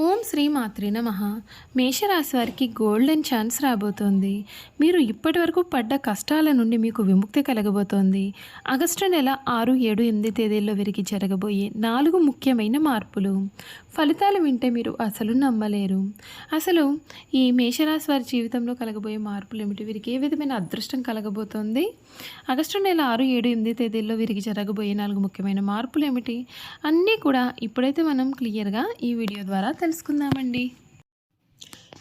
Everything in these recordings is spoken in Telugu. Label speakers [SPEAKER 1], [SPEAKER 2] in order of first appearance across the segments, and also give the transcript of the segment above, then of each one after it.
[SPEAKER 1] ఓం శ్రీ మాత్రి నమ. మేషరాశి వారికి గోల్డెన్ ఛాన్స్ రాబోతోంది. మీరు ఇప్పటి వరకు పడ్డ కష్టాల నుండి మీకు విముక్తి కలగబోతోంది. ఆగస్టు నెల ఆరు ఏడు ఎనిమిది తేదీల్లో వీరికి జరగబోయే నాలుగు ముఖ్యమైన మార్పులు. ఫలితాలు వింటే మీరు అసలు నమ్మలేరు. అసలు ఈ మేషరాశి వారి జీవితంలో కలగబోయే మార్పులు ఏమిటి? వీరికి ఏ విధమైన అదృష్టం కలగబోతోంది? ఆగస్టు నెల ఆరు ఏడు ఎనిమిది తేదీల్లో వీరికి జరగబోయే నాలుగు ముఖ్యమైన మార్పులు ఏమిటి? అన్నీ కూడా ఇప్పుడైతే మనం క్లియర్గా ఈ వీడియో ద్వారా తెలుసుకుందామండి.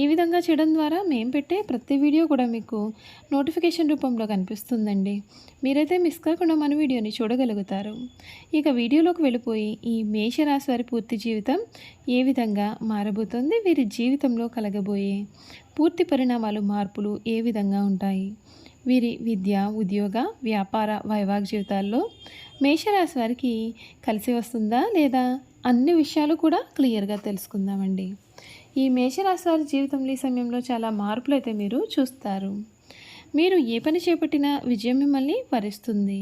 [SPEAKER 1] ఈ విధంగా చేయడం ద్వారా మేము పెట్టే ప్రతి వీడియో కూడా మీకు నోటిఫికేషన్ రూపంలో కనిపిస్తుందండి. మీరైతే మిస్ కాకుండా మన వీడియోని చూడగలుగుతారు. ఇక వీడియోలోకి వెళ్ళిపోయి ఈ మేషరాశి వారి పూర్తి జీవితం ఏ విధంగా మారబోతోంది? వీరి జీవితంలో కలగబోయే పూర్తి పరిణామాలు మార్పులు ఏ విధంగా ఉంటాయి? వీరి విద్య ఉద్యోగ వ్యాపార వైవాహిక జీవితాల్లో మేషరాశి వారికి కలిసి వస్తుందా లేదా? అన్ని విషయాలు కూడా క్లియర్గా తెలుసుకుందామండి. ఈ మేషరాశి వారి జీవితంలో ఈ సమయంలో చాలా మార్పులు అయితే మీరు చూస్తారు. మీరు ఏ పని చేపట్టినా విజయం మిమ్మల్ని వరిస్తుంది.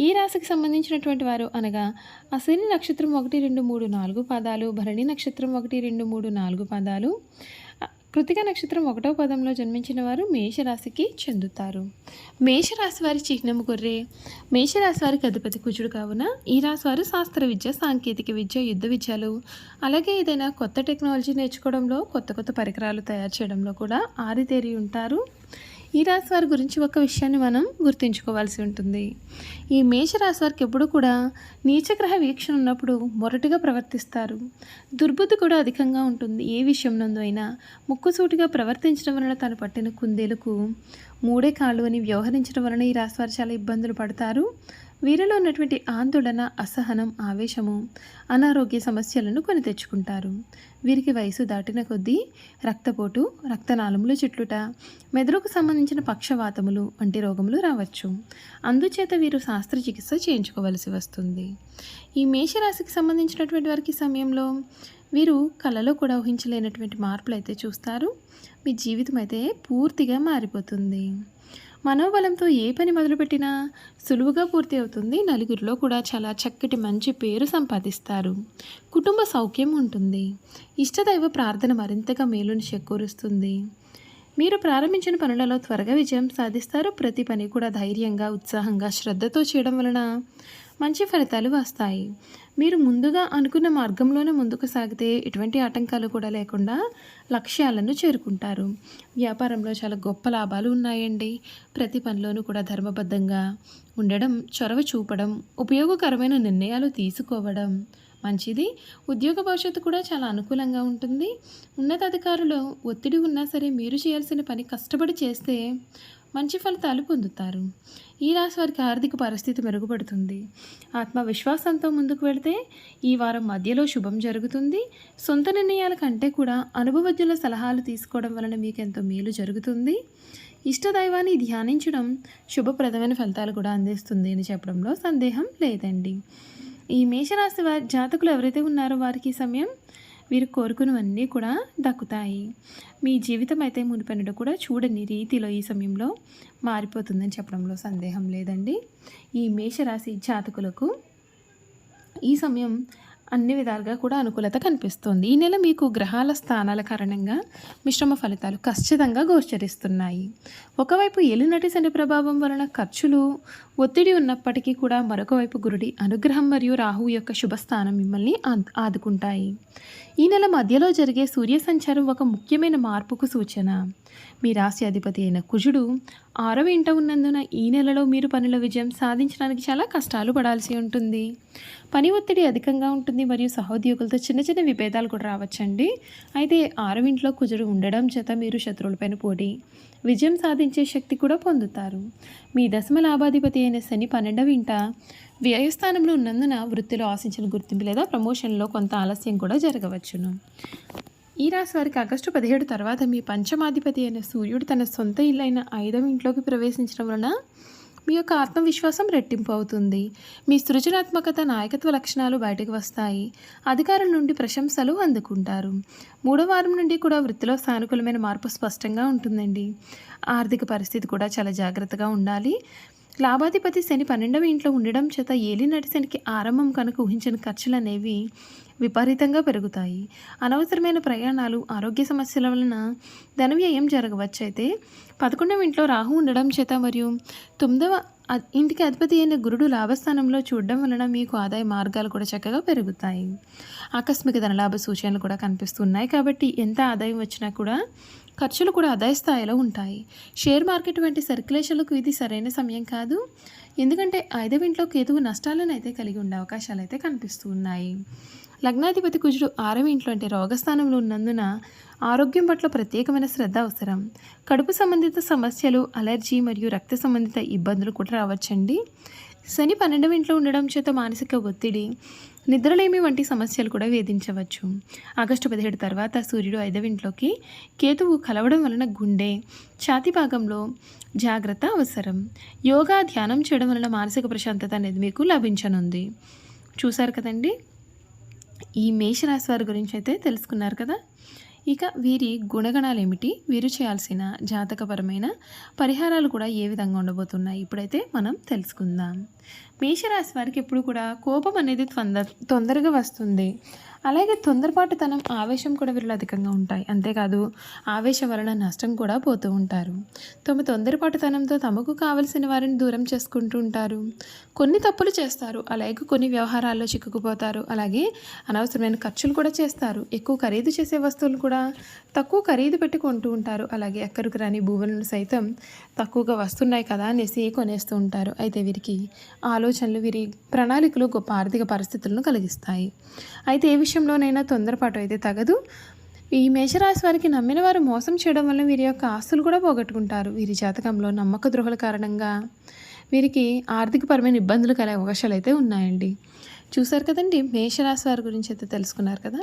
[SPEAKER 1] ఈ రాశికి సంబంధించినటువంటి వారు అనగా అశ్విని నక్షత్రం ఒకటి రెండు మూడు నాలుగు పాదాలు భరణి నక్షత్రం ఒకటి రెండు మూడు నాలుగు పాదాలు కృతిక నక్షత్రం ఒకటో పదంలో జన్మించిన వారు మేషరాశికి చెందుతారు. మేషరాశి వారి చిహ్నము గొర్రె. మేషరాశి వారికి అధిపతి కుజుడు కావున ఈ రాశి వారు శాస్త్ర విద్య సాంకేతిక విద్య యుద్ధ విద్యలు. అలాగే ఏదైనా కొత్త టెక్నాలజీ నేర్చుకోవడంలో కొత్త కొత్త పరికరాలు తయారు చేయడంలో కూడా ఆరితేరి ఉంటారు. ఈ రాశి వారి గురించి ఒక విషయాన్ని మనం గుర్తుంచుకోవాల్సి ఉంటుంది. ఈ మేషరాశి వారికి ఎప్పుడు కూడా నీచగ్రహ వీక్షణ ఉన్నప్పుడు మొరటుగా ప్రవర్తిస్తారు. దుర్బుద్ధి కూడా అధికంగా ఉంటుంది. ఏ విషయం నందు అయినా ముక్కుసూటిగా ప్రవర్తించడం వలన తను పట్టిన కుందేలకు మూడే కాళ్ళు అని వ్యవహరించడం వలన ఈ రాశివారు చాలా ఇబ్బందులు పడతారు. వీరిలో ఉన్నటువంటి ఆందోళన అసహనం ఆవేశము అనారోగ్య సమస్యలను కొని తెచ్చుకుంటారు. వీరికి వయసు దాటిన కొద్దీ రక్తపోటు రక్తనాళములు చుట్లుట మెదడుకు సంబంధించిన పక్షవాతములు వంటి రోగములు రావచ్చు. అందుచేత వీరు శాస్త్రచికిత్స చేయించుకోవలసి వస్తుంది. ఈ మేషరాశికి సంబంధించినటువంటి వారికి సమయంలో వీరు కళలో కూడా ఊహించలేనటువంటి మార్పులు అయితే చూస్తారు. మీ జీవితం అయితే పూర్తిగా మారిపోతుంది. మనోబలంతో ఏ పని మొదలుపెట్టినా సులువుగా పూర్తి అవుతుంది. నలుగురిలో కూడా చాలా చక్కటి మంచి పేరు సంపాదిస్తారు. కుటుంబ సౌఖ్యం ఉంటుంది. ఇష్టదైవ ప్రార్థన మరింతగా మేలుని చేకూరుస్తుంది. మీరు ప్రారంభించిన పనులలో త్వరగా విజయం సాధిస్తారు. ప్రతి పని కూడా ధైర్యంగా ఉత్సాహంగా శ్రద్ధతో చేయడం వలన మంచి ఫలితాలు వస్తాయి. మీరు ముందుగా అనుకున్న మార్గంలోనే ముందుకు సాగితే ఎటువంటి ఆటంకాలు కూడా లేకుండా లక్ష్యాలను చేరుకుంటారు. వ్యాపారంలో చాలా గొప్ప లాభాలు ఉన్నాయండి. ప్రతి పనిలోనూ కూడా ధర్మబద్ధంగా ఉండడం చొరవ చూపడం ఉపయోగకరమైన నిర్ణయాలు తీసుకోవడం మంచిది. ఉద్యోగ భవిష్యత్తు కూడా చాలా అనుకూలంగా ఉంటుంది. ఉన్నతాధికారులు ఒత్తిడి ఉన్నా సరే మీరు చేయాల్సిన పని కష్టపడి చేస్తే మంచి ఫలితాలు పొందుతారు. ఈ రాశి వారికి ఆర్థిక పరిస్థితి మెరుగుపడుతుంది. ఆత్మవిశ్వాసంతో ముందుకు వెళితే ఈ వారం మధ్యలో శుభం జరుగుతుంది. సొంత నిర్ణయాల కంటే కూడా అనుభవజ్ఞుల సలహాలు తీసుకోవడం వలన మీకు ఎంతో మేలు జరుగుతుంది. ఇష్టదైవాన్ని ధ్యానించడం శుభప్రదమైన ఫలితాలు కూడా అందిస్తుంది అని చెప్పడంలో సందేహం లేదండి. ఈ మేషరాశి వారి జాతకులు ఎవరైతే ఉన్నారో వారికి ఈ సమయం మీరు కోరుకున్నవన్నీ కూడా దక్కుతాయి. మీ జీవితం అయితే మునిపెన్నడు కూడా చూడని రీతిలో ఈ సమయంలో మారిపోతుందని చెప్పడంలో సందేహం లేదండి. ఈ మేషరాశి జాతకులకు ఈ సమయం అన్ని విధాలుగా కూడా అనుకూలత కనిపిస్తుంది. ఈ నెల మీకు గ్రహాల స్థానాల కారణంగా మిశ్రమ ఫలితాలు ఖచ్చితంగా గోచరిస్తున్నాయి. ఒకవైపు ఎలినటి శని ప్రభావం వలన ఖర్చులు ఒత్తిడి ఉన్నప్పటికీ కూడా మరొక వైపు గురుడి అనుగ్రహం మరియు రాహువు యొక్క శుభస్థానం మిమ్మల్ని ఆదుకుంటాయి. ఈ నెల మధ్యలో జరిగే సూర్య సంచారం ఒక ముఖ్యమైన మార్పుకు సూచన. మీ రాశి అధిపతి అయిన కుజుడు ఆరవ ఇంట ఉన్నందున ఈ నెలలో మీరు పనుల విజయం సాధించడానికి చాలా కష్టాలు పడాల్సి ఉంటుంది. పని ఒత్తిడి అధికంగా ఉంటుంది. మరియు సహోద్యోగులతో చిన్న చిన్న విభేదాలు కూడా రావచ్చండి. అయితే ఆరవ ఇంట్లో కుజుడు ఉండడం చేత మీరు శత్రువులపైన పోటీ. విజయం సాధించే శక్తి కూడా పొందుతారు. మీ దశమ లాభాధిపతి అయిన శని పన్నెండవ ఇంట వ్యయస్థానంలో ఉన్నందున వృత్తిలో ఆశించిన గుర్తింపు లేదా ప్రమోషన్లో కొంత ఆలస్యం కూడా జరగవచ్చును. ఈ రాశి వారికి ఆగస్టు పదిహేడు తర్వాత మీ పంచమాధిపతి అయిన సూర్యుడు తన సొంత ఇల్లైన ఐదవ ఇంట్లోకి ప్రవేశించడం వలన మీ యొక్క ఆత్మవిశ్వాసం రెట్టింపు అవుతుంది. మీ సృజనాత్మకత నాయకత్వ లక్షణాలు బయటకు వస్తాయి. అధికారుల నుండి ప్రశంసలు అందుకుంటారు. మూడో వారం నుండి కూడా వృత్తిలో సానుకూలమైన మార్పు స్పష్టంగా ఉంటుందండి. ఆర్థిక పరిస్థితి కూడా చాలా జాగ్రత్తగా ఉండాలి. లాభాధిపతి శని పన్నెండవ ఇంట్లో ఉండడం చేత ఏలినటి శనికి ఆరంభం కనుక ఊహించిన ఖర్చులనేవి విపరీతంగా పెరుగుతాయి. అనవసరమైన ప్రయాణాలు ఆరోగ్య సమస్యల వలన ధన వ్యయం జరగవచ్చు అయితే పదకొండవ ఇంట్లో రాహు ఉండడం చేత మరియు తొమ్మిదవ ఇంటికి అధిపతి అయిన గురుడు లాభస్థానంలో చూడడం వలన మీకు ఆదాయ మార్గాలు కూడా చక్కగా పెరుగుతాయి. ఆకస్మిక ధనలాభ సూచనలు కూడా కనిపిస్తున్నాయి కాబట్టి ఎంత ఆదాయం వచ్చినా కూడా ఖర్చులు కూడా ఆదాయ స్థాయిలో ఉంటాయి. షేర్ మార్కెట్ వంటి సర్క్యులేషన్లకు ఇది సరైన సమయం కాదు. ఎందుకంటే ఐదవ ఇంట్లో కేతువు నష్టాలను అయితే కలిగి ఉండే అవకాశాలు అయితే కనిపిస్తూ ఉన్నాయి లగ్నాధిపతి కుజుడు ఆరవ ఇంట్లో అంటే రోగస్థానంలో ఉన్నందున ఆరోగ్యం పట్ల ప్రత్యేకమైన శ్రద్ధ అవసరం. కడుపు సంబంధిత సమస్యలు అలర్జీ మరియు రక్త సంబంధిత ఇబ్బందులు కూడా రావచ్చండి. శని పన్నెండవ ఇంట్లో ఉండడం చేత మానసిక ఒత్తిడి నిద్రలేమి వంటి సమస్యలు కూడా వేధించవచ్చు. ఆగస్టు పదిహేడు తర్వాత సూర్యుడు ఐదవ ఇంట్లోకి కేతువు కలవడం వలన గుండె ఛాతి భాగంలో జాగ్రత్త అవసరం. యోగా ధ్యానం చేయడం వలన మానసిక ప్రశాంతత అనేది మీకు లభించనుంది. చూశారు కదండి? ఈ మేషరాశి వారి గురించి అయితే తెలుసుకున్నారు కదా. ఇక వీరి గుణగణాలు ఏమిటి వీరు చేయాల్సిన జాతకపరమైన పరిహారాలు కూడా ఏ విధంగా ఉండబోతున్నాయి? ఇప్పుడైతే మనం తెలుసుకుందాం. మేషరాశి వారికి ఎప్పుడు కూడా కోపం అనేది తొందర తొందరగా వస్తుంది. అలాగే తొందరపాటుతనం ఆవేశం కూడా వీరిలో అధికంగా ఉంటాయి. అంతేకాదు ఆవేశం వలన నష్టం కూడా పోతూ ఉంటారు. తమ తొందరపాటుతనంతో తమకు కావలసిన వారిని దూరం చేసుకుంటూ ఉంటారు. కొన్ని తప్పులు చేస్తారు. అలాగే కొన్ని వ్యవహారాల్లో చిక్కుకుపోతారు. అలాగే అనవసరమైన ఖర్చులు కూడా చేస్తారు. ఎక్కువ ఖరీదు చేసే వస్తువులు కూడా తక్కువ ఖరీదు పెట్టి కొంటూ ఉంటారు. అలాగే ఎక్కడికి రాని భూములను సైతం తక్కువగా వస్తున్నాయి కదా అనేసి కొనేస్తూ ఉంటారు. అయితే వీరికి ఆలోచనలు వీరి ప్రణాళికలు గొప్ప ఆర్థిక పరిస్థితులను కలిగిస్తాయి. అయితే ఏ విషయంలోనైనా తొందరపాటు అయితే తగదు. ఈ మేషరాశి వారికి నమ్మిన వారు మోసం చేయడం వల్ల వీరి యొక్క ఆస్తులు కూడా పోగొట్టుకుంటారు. వీరి జాతకంలో నమ్మక ద్రోహల కారణంగా వీరికి ఆర్థికపరమైన ఇబ్బందులు కలిగే అవకాశాలు అయితే ఉన్నాయండి. చూసారు కదండి మేషరాశి వారి గురించి అయితే తెలుసుకున్నారు కదా?